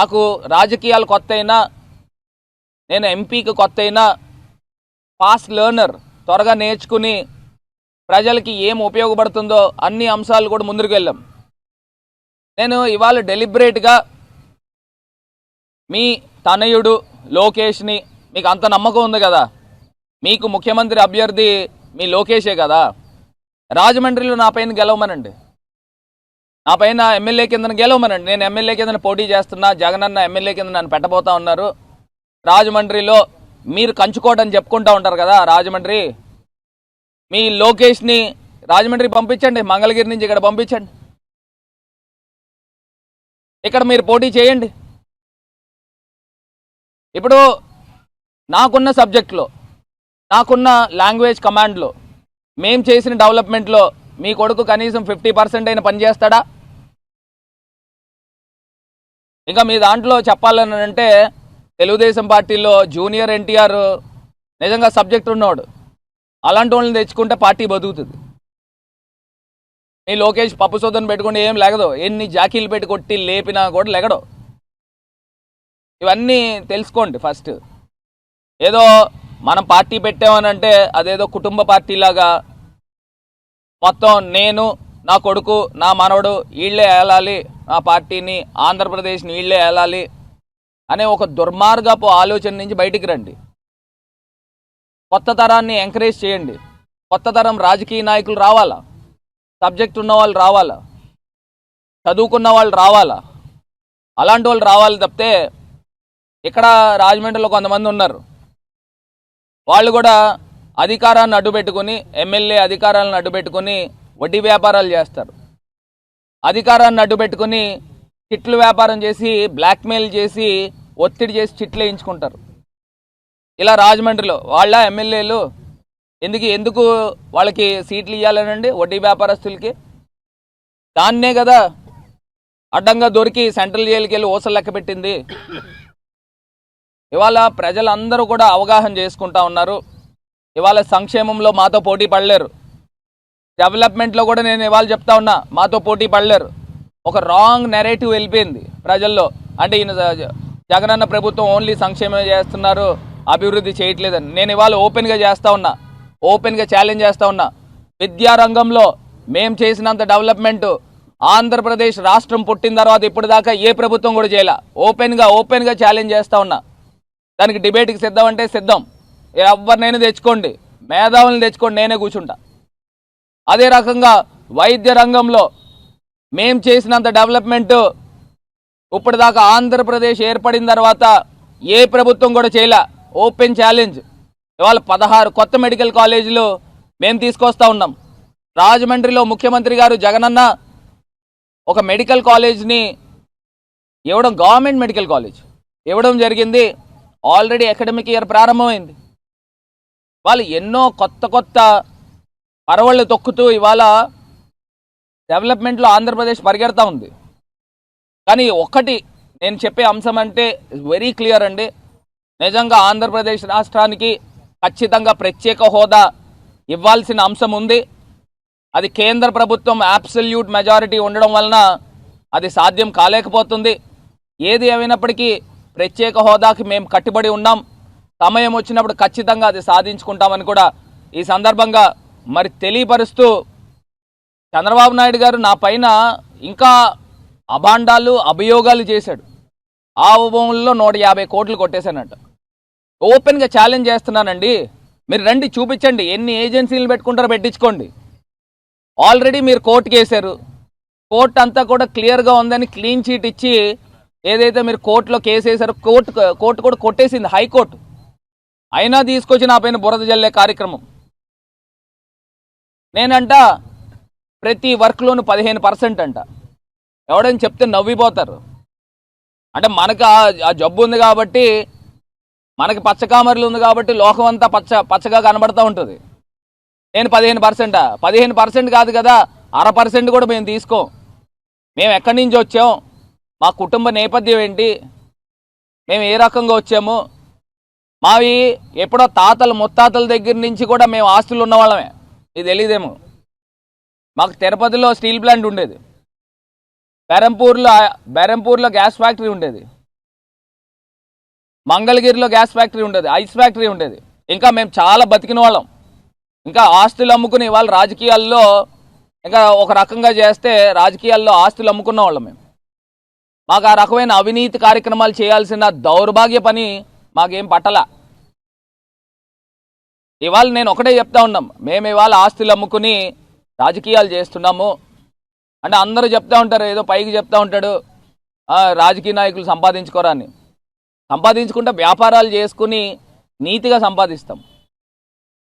నాకు రాజకీయాలు కొత్త అయినా నేను ఎంపీకి కొత్త అయినా ఫాస్ట్ లెర్నర్ త్వరగా నేర్చుకుని ప్రజలకి ఏం ఉపయోగపడుతుందో అన్ని అంశాలు కూడా ముందుకు వెళ్ళాం. నేను ఇవాళ డెలిబరేట్గా మీ తనయుడు లోకేష్ని మీకు అంత నమ్మకం ఉంది కదా మీకు ముఖ్యమంత్రి అభ్యర్థి మీ లోకేషే కదా రాజమండ్రిలో నా పైన గెలవమనండి. నా పైన ఎమ్మెల్యే కింద గెలవమనండి. నేను ఎమ్మెల్యే కింద పోటీ చేస్తున్నా జగనన్న ఎమ్మెల్యే కింద నన్ను పెట్టబోతా ఉన్నారు. రాజమండ్రిలో మీరు కంచుకోటని చెప్పుకుంటా ఉంటారు కదా రాజమండ్రి. మీ లోకేష్ని రాజమండ్రి పంపించండి మంగళగిరి నుంచి ఇక్కడ పంపించండి. ఇక్కడ మీరు పోటీ చేయండి. ఇప్పుడు నాకున్న సబ్జెక్ట్లో నాకున్న లాంగ్వేజ్ కమాండ్లో మేము చేసిన డెవలప్మెంట్లో మీ కొడుకు కనీసం ఫిఫ్టీ పర్సెంట్ అయినా పనిచేస్తాడా ఇంకా మీ దాంట్లో చెప్పాలని అంటే తెలుగుదేశం పార్టీలో జూనియర్ ఎన్టీఆర్ నిజంగా సబ్జెక్ట్ ఉన్నవాడు. అలాంటి వాళ్ళని తెచ్చుకుంటే పార్టీ బతుకుతుంది. మీ లోకేష్ పప్పు సోదను పెట్టుకుంటే ఏం లేగదు. ఎన్ని జాకీలు పెట్టి కొట్టి లేపినా కూడా లెగడు. ఇవన్నీ తెలుసుకోండి ఫస్ట్. ఏదో మనం పార్టీ పెట్టామనంటే అదేదో కుటుంబ పార్టీలాగా మొత్తం నేను నా కొడుకు నా మనవడు వీళ్ళే ఏలాలి నా పార్టీని ఆంధ్రప్రదేశ్ని వీళ్ళే ఏలాలి అనే ఒక దుర్మార్గపు ఆలోచన నుంచి బయటికి రండి. కొత్త తరాన్ని ఎంకరేజ్ చేయండి. కొత్త తరం రాజకీయ నాయకులు రావాలా? సబ్జెక్ట్ ఉన్న వాళ్ళు రావాలా? చదువుకున్న వాళ్ళు రావాలా? అలాంటి వాళ్ళు రావాలి తప్పితే ఇక్కడ రాజమండ్రిలో కొంతమంది ఉన్నారు. వాళ్ళు కూడా అధికారాన్ని అడ్డుపెట్టుకుని ఎమ్మెల్యే అధికారాలను అడ్డుపెట్టుకుని వడ్డీ వ్యాపారాలు చేస్తారు. అధికారాన్ని అడ్డుపెట్టుకుని చిట్లు వ్యాపారం చేసి బ్లాక్మెయిల్ చేసి ఒత్తిడి చేసి చిట్లు వేయించుకుంటారు. ఇలా రాజమండ్రిలో వాళ్ళ ఎమ్మెల్యేలు ఎందుకు ఎందుకు వాళ్ళకి సీట్లు ఇవ్వాలనండి వడ్డీ వ్యాపారస్తులకి? దాన్నే కదా అడ్డంగా దొరికి సెంట్రల్ జైలుకి వెళ్ళి ఊసలు లెక్క పెట్టింది. ఇవాళ ప్రజలందరూ కూడా అవగాహన చేసుకుంటా ఉన్నారు. ఇవాళ సంక్షేమంలో మాతో పోటీ పడలేరు. డెవలప్మెంట్లో కూడా నేను ఇవాళ చెప్తా ఉన్నా మాతో పోటీ పడలేరు. ఒక రాంగ్ నెరేటివ్ వెళ్ళిపోయింది ప్రజల్లో. అంటే ఈయన జగనన్న ప్రభుత్వం ఓన్లీ సంక్షేమం చేస్తున్నారు అభివృద్ధి చేయట్లేదని. నేను ఇవాళ ఓపెన్గా చేస్తూ ఉన్నా ఓపెన్గా ఛాలెంజ్ చేస్తూ ఉన్నా. విద్యారంగంలో మేం చేసినంత డెవలప్మెంట్ ఆంధ్రప్రదేశ్ రాష్ట్రం పుట్టిన తర్వాత ఇప్పటిదాకా ఏ ప్రభుత్వం కూడా చేయాల. ఓపెన్గా ఓపెన్గా ఛాలెంజ్ చేస్తూ ఉన్నా. దానికి డిబేట్కి సిద్ధం అంటే సిద్ధం. ఎవరినైనా తెచ్చుకోండి. మేధావులను తెచ్చుకోండి నేనే కూర్చుంటా. అదే రకంగా వైద్య రంగంలో మేం చేసినంత డెవలప్మెంట్ ఇప్పటిదాకా ఆంధ్రప్రదేశ్ ఏర్పడిన తర్వాత ఏ ప్రభుత్వం కూడా చేయలే. Open challenge. ఇవాళ పదహారు కొత్త మెడికల్ కాలేజీలు మేము తీసుకొస్తా ఉన్నాం. రాజమండ్రిలో ముఖ్యమంత్రి గారు జగనన్న ఒక మెడికల్ కాలేజ్ని ఇవ్వడం గవర్నమెంట్ మెడికల్ కాలేజ్. ఇవ్వడం జరిగింది. ఆల్రెడీ అకాడమిక్ ఇయర్ ప్రారంభమైంది. వాళ్ళు ఎన్నో కొత్త కొత్త పరవళ్ళు తొక్కుతూ ఇవాళ డెవలప్మెంట్లో ఆంధ్రప్రదేశ్ పరిగెడతా ఉంది. కానీ ఒక్కటి నేను చెప్పే అంశం అంటే వెరీ క్లియర్ అండి. నిజంగా ఆంధ్రప్రదేశ్ రాష్ట్రానికి ఖచ్చితంగా ప్రత్యేక హోదా ఇవ్వాల్సిన అంశం ఉంది. అది కేంద్ర ప్రభుత్వం అబ్సల్యూట్ మెజారిటీ ఉండడం వలన అది సాధ్యం కాలేకపోతుంది. ఏది ఏమైనప్పటికీ ప్రత్యేక హోదాకి మేము కట్టుబడి ఉన్నాం. సమయం వచ్చినప్పుడు ఖచ్చితంగా అది సాధించుకుంటామని కూడా ఈ సందర్భంగా మరి తెలియపరుస్తూ చంద్రబాబు నాయుడు గారు నా పైన ఇంకా అభాండాలు అభియోగాలు చేశాడు. ఆ భూముల్లో నూట యాభై కోట్లు కొట్టేశానంట. ఓపెన్గా ఛాలెంజ్ చేస్తున్నానండి. మీరు రండి చూపించండి. ఎన్ని ఏజెన్సీలు పెట్టుకుంటారో పెట్టించుకోండి. ఆల్రెడీ మీరు కోర్టుకి వేశారు కోర్టు అంతా కూడా క్లియర్గా ఉందని క్లీన్ చీట్ ఇచ్చి ఏదైతే మీరు కోర్టులో కేసు వేశారో కోర్టు కోర్టు కూడా కొట్టేసింది హైకోర్టు. అయినా తీసుకొచ్చి నా పైన బురద జల్లే కార్యక్రమం. నేనంట ప్రతి వర్క్లోను పదిహేను పర్సెంట్ అంట. ఎవడని చెప్తే నవ్విపోతారు. అంటే మనకు ఆ- జబ్బు ఉంది కాబట్టి మనకి పచ్చకామరలు ఉంది కాబట్టి లోకం అంతా పచ్చ పచ్చగా కనబడుతూ ఉంటుంది. నేను పదిహేను పర్సెంటా? పదిహేను పర్సెంట్ కాదు కదా అర పర్సెంట్ కూడా మేము తీసుకోం. మేము ఎక్కడి నుంచి వచ్చాం? మా కుటుంబ నేపథ్యం ఏంటి? మేము ఏ రకంగా వచ్చాము? మావి ఎప్పుడో తాతలు ముత్తాతల దగ్గర నుంచి కూడా మేము ఆస్తులు ఉన్న వాళ్ళమే ఇది తెలియదేమో మాకు తిరుపతిలో స్టీల్ ప్లాంట్ ఉండేది. బెరంపూర్లో బెరంపూర్లో గ్యాస్ ఫ్యాక్టరీ ఉండేది. మంగళగిరిలో గ్యాస్ ఫ్యాక్టరీ ఉండేది. ఐస్ ఫ్యాక్టరీ ఉండేది. ఇంకా మేము చాలా బతికిన వాళ్ళం. ఇంకా ఆస్తులు అమ్ముకుని వాళ్ళు రాజకీయాల్లో ఇంకా ఒక రకంగా చేస్తే రాజకీయాల్లో ఆస్తులు అమ్ముకున్న వాళ్ళం మేము. మాకు ఆ రకమైన అవినీతి కార్యక్రమాలు చేయాల్సిన దౌర్భాగ్య పని మాకేం పట్టలా. ఇవాళ నేను ఒకటే చెప్తా ఉన్నాం. మేము ఇవాళ ఆస్తులు అమ్ముకుని రాజకీయాలు చేస్తున్నాము. అంటే అందరూ చెప్తా ఉంటారు ఏదో పైకి చెప్తా ఉంటాడు. రాజకీయ నాయకులు సంపాదించుకోరా అని. సంపాదించుకుంటే వ్యాపారాలు చేసుకుని నీతిగా సంపాదిస్తాం.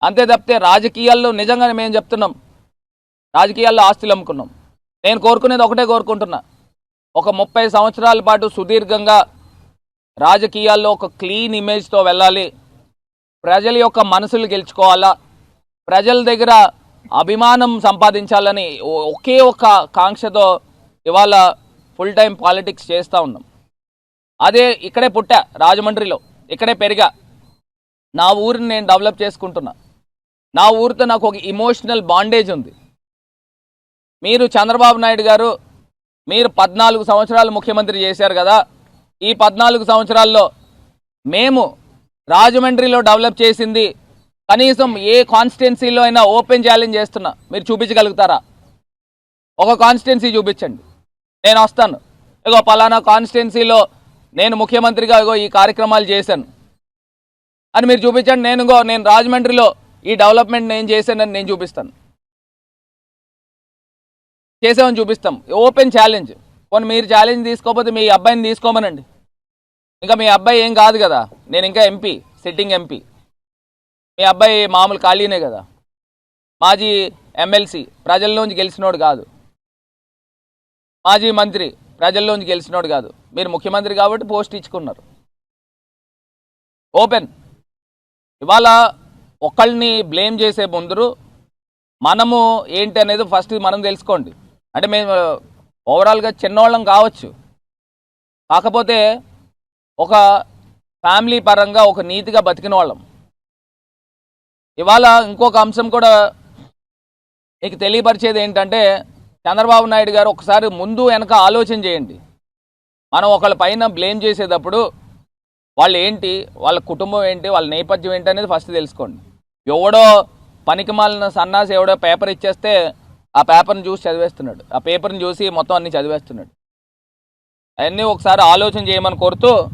అంతే తప్పితే రాజకీయాల్లో నిజంగానే మేము చెప్తున్నాం. రాజకీయాల్లో ఆస్తులు అమ్ముకున్నాం. నేను కోరుకునేది ఒకటే కోరుకుంటున్నా. ఒక ముప్పై సంవత్సరాల పాటు సుదీర్ఘంగా రాజకీయాల్లో ఒక క్లీన్ ఇమేజ్తో వెళ్ళాలి. ప్రజల యొక్క మనసులు గెలుచుకోవాలా? ప్రజల దగ్గర అభిమానం సంపాదించాలని ఒకే ఒక కాంక్షతో ఇవాళ ఫుల్ టైం పాలిటిక్స్ చేస్తూ ఉన్నాం. అదే ఇక్కడే పుట్టా రాజమండ్రిలో. ఇక్కడే పెరిగా. నా ఊరిని నేను డెవలప్ చేసుకుంటున్నా. నా ఊరితో నాకు ఒక ఇమోషనల్ బాండేజ్ ఉంది. మీరు చంద్రబాబు నాయుడు గారు మీరు పద్నాలుగు సంవత్సరాలు ముఖ్యమంత్రి చేశారు కదా ఈ పద్నాలుగు సంవత్సరాల్లో మేము రాజమండ్రిలో డెవలప్ చేసింది కనీసం ఏ కాన్స్టిట్యున్సీలో అయినా ఓపెన్ ఛాలెంజ్ చేస్తున్నా. మీరు చూపించగలుగుతారా? ఒక కాన్స్టిట్యున్సీ చూపించండి. నేను వస్తాను. ఇగో పలానా కాన్స్టిట్యున్సీలో నేను ముఖ్యమంత్రిగా ఇగో ఈ కార్యక్రమాలు చేశాను. అని మీరు చూపించండి. నేను ఇగో నేను రాజమండ్రిలో ఈ డెవలప్మెంట్ నేను చేశానని నేను చూపిస్తాను. చేసామని చూపిస్తాం. Open challenge. కొన్ని మీరు ఛాలెంజ్ తీసుకోకపోతే మీ అబ్బాయిని తీసుకోమనండి. ఇంకా మీ అబ్బాయి ఏం కాదు కదా. నేను ఇంకా ఎంపీ సిట్టింగ్ ఎంపీ మీ అబ్బాయి మామూలు ఖాళీనే కదా. మాజీ ఎమ్మెల్సీ ప్రజల్లోంచి గెలిచినోడు కాదు. మాజీ మంత్రి ప్రజల్లోంచి గెలిచినోడు కాదు. మీరు ముఖ్యమంత్రి కాబట్టి పోస్ట్ ఇచ్చుకున్నారు. ఓపెన్ ఇవాళ ఒకళ్ళని బ్లేమ్ చేసే ముందరు మనము ఏంటి అనేది ఫస్ట్ మనం తెలుసుకోండి. అంటే మేము ఓవరాల్గా చిన్నవాళ్ళం కావచ్చు. కాకపోతే ఒక ఫ్యామిలీ పరంగా ఒక నీతిగా బతికిన వాళ్ళం ఇవాళ ఇంకొక అంశం కూడా మీకు తెలియపరిచేది ఏంటంటే చంద్రబాబు నాయుడు గారు ఒకసారి ముందు వెనక ఆలోచన చేయండి. మనం ఒకళ్ళ పైన బ్లేమ్ చేసేటప్పుడు వాళ్ళు ఏంటి వాళ్ళ కుటుంబం ఏంటి వాళ్ళ నేపథ్యం ఏంటి అనేది ఫస్ట్ తెలుసుకోండి. ఎవడో పనికి మాలిన సన్నాసి ఎవడో పేపర్ ఇచ్చేస్తే ఆ పేపర్ని చూసి చదివేస్తున్నాడు. ఆ పేపర్ని చూసి మొత్తం అన్ని చదివేస్తున్నాడు. అవన్నీ ఒకసారి ఆలోచన చేయమని కోరుతూ